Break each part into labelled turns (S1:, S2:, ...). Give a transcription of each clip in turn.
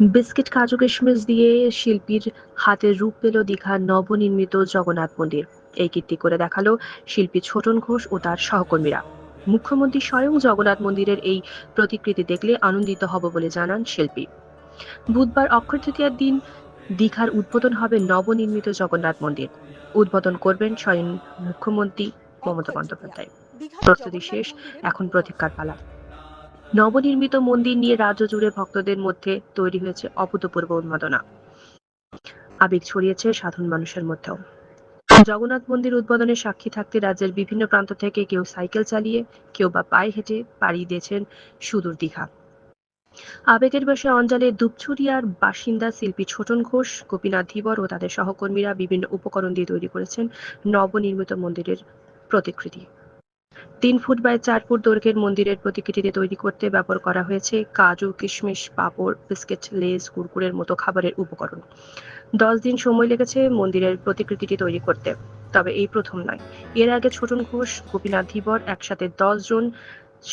S1: Biscuit কাজু কিশমিশ দিয়ে শিল্পীর হাতে রূপ পেল দীঘার নবনির্মিত জগন্নাথ মন্দির। এই কীর্তি করে দেখাল শিল্পী ছোটন ঘোষ ও তার সহকর্মীরা। মুখ্যমন্ত্রী স্বয়ং জগন্নাথ মন্দিরের এই প্রতিকৃতি দেখলে আনন্দিত হব বলে জানান শিল্পী। বুধবার অক্ষয় তৃতীয়ার দিন দীঘার উদ্বোধন হবে নবনির্মিত জগন্নাথ মন্দির। উদ্বোধন করবেন স্বয়ং মুখ্যমন্ত্রী মমতা বন্দ্যোপাধ্যায়। প্রস্তুতি শেষ এখন প্রতীক্ষার পালা। নবনির্মিত মন্দির নিয়ে রাজ্য জুড়ে ভক্তদের মধ্যে তৈরি হয়েছে অভূতপূর্ব উন্মাদনা। আবেগ ছড়িয়েছে সাধারণ মানুষের মধ্যেও। জগন্নাথ মন্দির উদ্বোধনে সাক্ষী থাকতে রাজ্যের বিভিন্ন প্রান্ত থেকে কেউ সাইকেল চালিয়ে, কেউ বা পায়ে হেঁটে পাড়ি দিয়েছেন সুদূর দীঘা। আবেগের বসে অঞ্জলের দুপছুরিয়ার বাসিন্দা শিল্পী ছোটন ঘোষ, গোপীনাথ ধীবর ও তাদের সহকর্মীরা বিভিন্ন উপকরণ দিয়ে তৈরি করেছেন নবনির্মিত মন্দিরের প্রতিকৃতি। তিন ফুট বাই চার ফুট দৈর্ঘ্যের মন্দিরের প্রতিকৃতিতে তৈরি করতে ব্যবহার করা হয়েছে কাজু, কিশমিশ, পাঁপড়, বিস্কিট, লেজ, কুরকুরের মতো খাবারের উপকরণ। দশ দিন সময় লেগেছে মন্দিরের প্রতিকৃতিটি তৈরি করতে, তবে এই প্রথম নয়। এর আগে ছোটন ঘোষ, গোপীনাথ ধীবর একসাথে দশ জন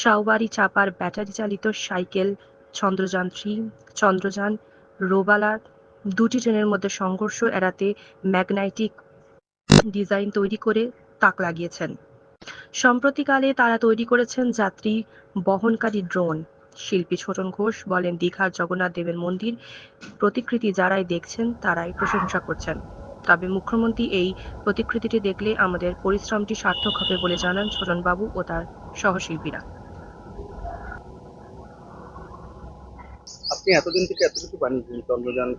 S1: সাউবারি চাপার ব্যাটারি চালিত সাইকেল, চন্দ্রযান থ্রি, চন্দ্রযান, রোবালা দুটি ট্রেনের মধ্যে সংঘর্ষ এড়াতে ম্যাগনাইটিক ডিজাইন তৈরি করে তাক লাগিয়েছেন। সম্প্রতিকালে তারা তৈরি করেছেন যাত্রী বহনকারী ড্রোন। শিল্পী ছোটন ঘোষ বলেন, দীঘার জগন্নাথ দেবের মন্দির প্রতিকৃতি যারাই দেখছেন, তারাই প্রশংসা করছেন। তবে মুখ্যমন্ত্রী এই প্রতিকৃতিটি দেখলে আমাদের পরিশ্রমটি সার্থক হবে বলে জানান ছোটনবাবু ও তার সহশিল্পীরা।
S2: আপনি এতদিন থেকে এত কিছু বানিয়েছেন, চন্দ্রযান,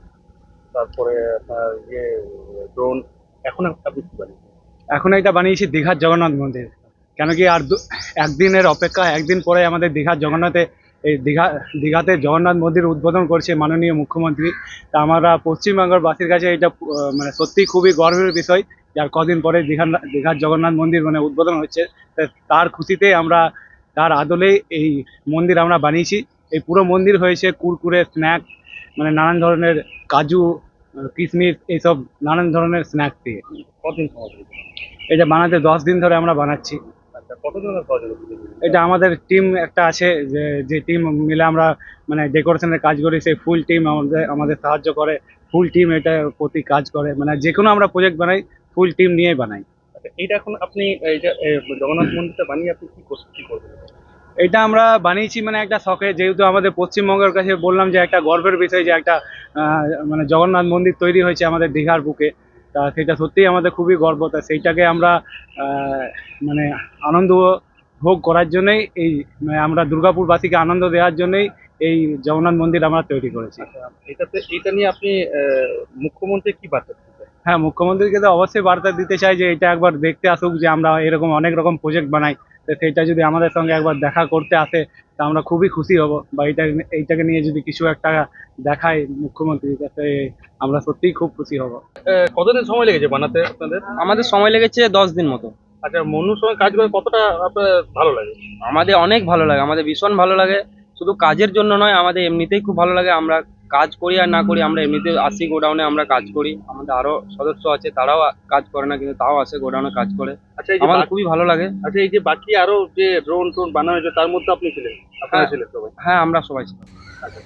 S2: তারপরে আপনার ইয়ে ড্রোন, এখন আপনি কি বানিয়েছেন?
S3: এখন এটা বানিয়েছি দীঘার জগন্নাথ মন্দির। কেন কি আর একদিনের অপেক্ষা, একদিন পরে আমাদের দীঘার জগন্নাথে, এই দীঘা, দীঘাতে জগন্নাথ মন্দির উদ্বোধন করছে মাননীয় মুখ্যমন্ত্রী। তা আমরা পশ্চিমবঙ্গের বাসীর কাছে এটা মানে সত্যি খুবই গর্বের বিষয় যার কদিন পরে দীঘার দীঘার জগন্নাথ মন্দির মানে উদ্বোধন হচ্ছে। তার খুশিতে আমরা, তার আদলে এই মন্দির আমরা বানিয়েছি। এই পুরো মন্দির হয়েছে কুরকুরে, স্ন্যাক মানে নানান ধরনের কাজু কিশমিশ এইসব নানান ধরনের স্ন্যাক্স দিয়ে।
S2: কতদিন
S3: এটা বানাতে দশ দিন ধরে আমরা বানাচ্ছি।
S2: আচ্ছা?
S3: এটা আমাদের টিম একটা আছে যে যে টিম মিলে আমরা মানে ডেকোরেশনের কাজ করি, সেই ফুল টিম আমাদের আমাদের সাহায্য করে। ফুল টিম এটা প্রতি কাজ করে। মানে যে কোনো আমরা প্রজেক্ট বানাই, ফুল টিম নিয়েই বানাই।
S2: এটা এখন আপনি জগন্নাথ মন্দিরটা বানিয়ে আপনি কি করবেন?
S3: এটা আমরা বানিয়েছি মানে একটা শখে যেহেতু আমাদের পশ্চিমবঙ্গের কাছে বললাম যে একটা গর্বের বিষয় যে একটা মানে জগন্নাথ মন্দির তৈরি হয়েছে আমাদের দীঘার বুকে তা সেটা সত্যিই আমাদের খুবই গর্ব। তা সেইটাকে আমরা মানে আনন্দ ভোগ করার জন্যই এই মানে আমরা দুর্গাপুরবাসীকে আনন্দ দেওয়ার জন্যই এই জগন্নাথ মন্দির আমরা তৈরি করেছি।
S2: আচ্ছা এটাতে এটা নিয়ে আপনি মুখ্যমন্ত্রী কি বার্তা?
S3: হ্যাঁ মুখ্যমন্ত্রীকে তো অবশ্যই বার্তা দিতে চাই যে এটা একবার দেখতে আসুক যে আমরা এরকম অনেক রকম প্রজেক্ট বানাই। তো সেটা যদি আমাদের সঙ্গে একবার দেখা করতে আসে তা আমরা খুবই খুশি হব। বা এটা এইটাকে নিয়ে যদি কিছু একটা দেখায় মুখ্যমন্ত্রী তাতে আমরা সত্যিই খুব খুশি হব।
S2: কতদিন সময় লেগেছে বানাতে আপনাদের?
S4: আমাদের সময় লেগেছে দশ দিন মতো।
S2: আচ্ছা মনুর সঙ্গে কাজ করে কতটা আপনার ভালো লাগে?
S4: আমাদের অনেক ভালো লাগে আমাদের ভীষণ ভালো লাগে। শুধু কাজের জন্য নয় আমাদের এমনিতেই খুব ভালো লাগে। আমরা কাজ করি আর না করি আমরা এমনিতে আসি গোডাউনে আমরা কাজ করি। আমাদের আরও সদস্য আছে তারাও কাজ করে না কিন্তু তাও আসে গোডাউনে কাজ করে।
S2: আচ্ছা এই যে
S4: আমাদের খুবই ভালো লাগে।
S2: আচ্ছা এই যে বাকি আরও যে ড্রোন টোন বানানো হয়েছে তার মধ্যে আপনি ছিলেন? আপনারা
S4: হ্যাঁ।
S2: ছিলেন সবাই?
S4: হ্যাঁ আমরা সবাই
S2: আচ্ছা।